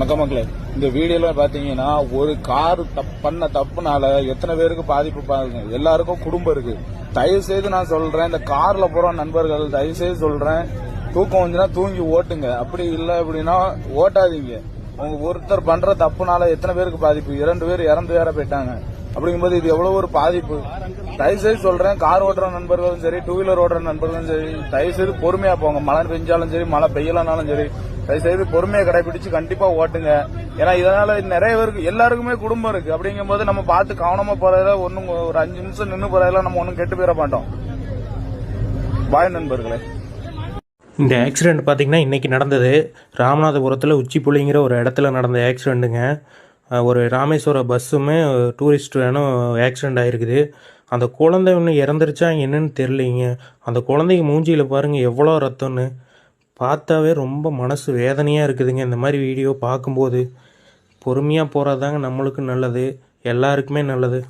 வணக்கம் மக்களே இந்த வீடியோல பாத்தீங்கன்னா ஒரு கார் தப் பண்ண தப்புனால எத்தனை பேருக்கு பாதிப்பு பாருங்க. எல்லாருக்கும் குடும்பம் இருக்கு. தயவு செய்து நான் சொல்றேன் இந்த கார்ல போற நண்பர்கள் தயவு செய்து சொல்றேன். தூக்கம் வந்துன்னா தூங்கி ஓட்டுங்க. அப்படி இல்லை அப்படின்னா ஓட்டாதீங்க. உங்க ஒருத்தர் பண்ற தப்புனால எத்தனை பேருக்கு பாதிப்பு? இரண்டு பேர் இறந்து வேற போயிட்டாங்க. அப்படிங்கும்போது இது எவ்வளவு ஒரு பாதிப்பு? தயவு செய்து சொல்றேன் கார் ஓட்டுற நண்பர்களும் சரி டூ வீலர் ஓட்டுற நண்பர்களும் சரி தயவு செய்து பொறுமையா போங்க. மழை பெஞ்சாலும் சரி மழை பெய்யலனாலும் சரி தயவுசெய்து பொறுமையை கடைபிடிச்சு கண்டிப்பா ஓட்டுங்க. ஏன்னா இதனால நிறைய பேருக்கு எல்லாருக்குமே குடும்பம் இருக்கு. அப்படிங்கும்போது நம்ம பார்த்து கவனமா போறதுல ஒன்னும் ஒரு அஞ்சு நிமிஷம் நின்று போறதுல நம்ம ஒன்னும் கெட்டு போயிட மாட்டோம். பாய் நண்பர்களே. இந்த ஆக்சிடெண்ட் பார்த்திங்கன்னா இன்றைக்கி நடந்தது. ராமநாதபுரத்தில் உச்சிப்புள்ளிங்கிற ஒரு இடத்துல நடந்த ஆக்சிடெண்ட்டுங்க ஒரு ராமேஸ்வர பஸ்ஸுமே டூரிஸ்ட் வேணும் ஆக்சிடெண்ட் ஆகிருக்குது அந்த குழந்தை ஒன்று இறந்துருச்சா என்னன்னு தெரிலிங்க அந்த குழந்தைக்கு மூஞ்சியில் பாருங்கள் எவ்வளோ ரத்தம்னு. பார்த்தாவே ரொம்ப மனசு வேதனையாக இருக்குதுங்க. இந்த மாதிரி வீடியோ பார்க்கும்போது பொறுமையாக போகிறது தாங்க நம்மளுக்கு நல்லது. எல்லாருக்குமே நல்லது.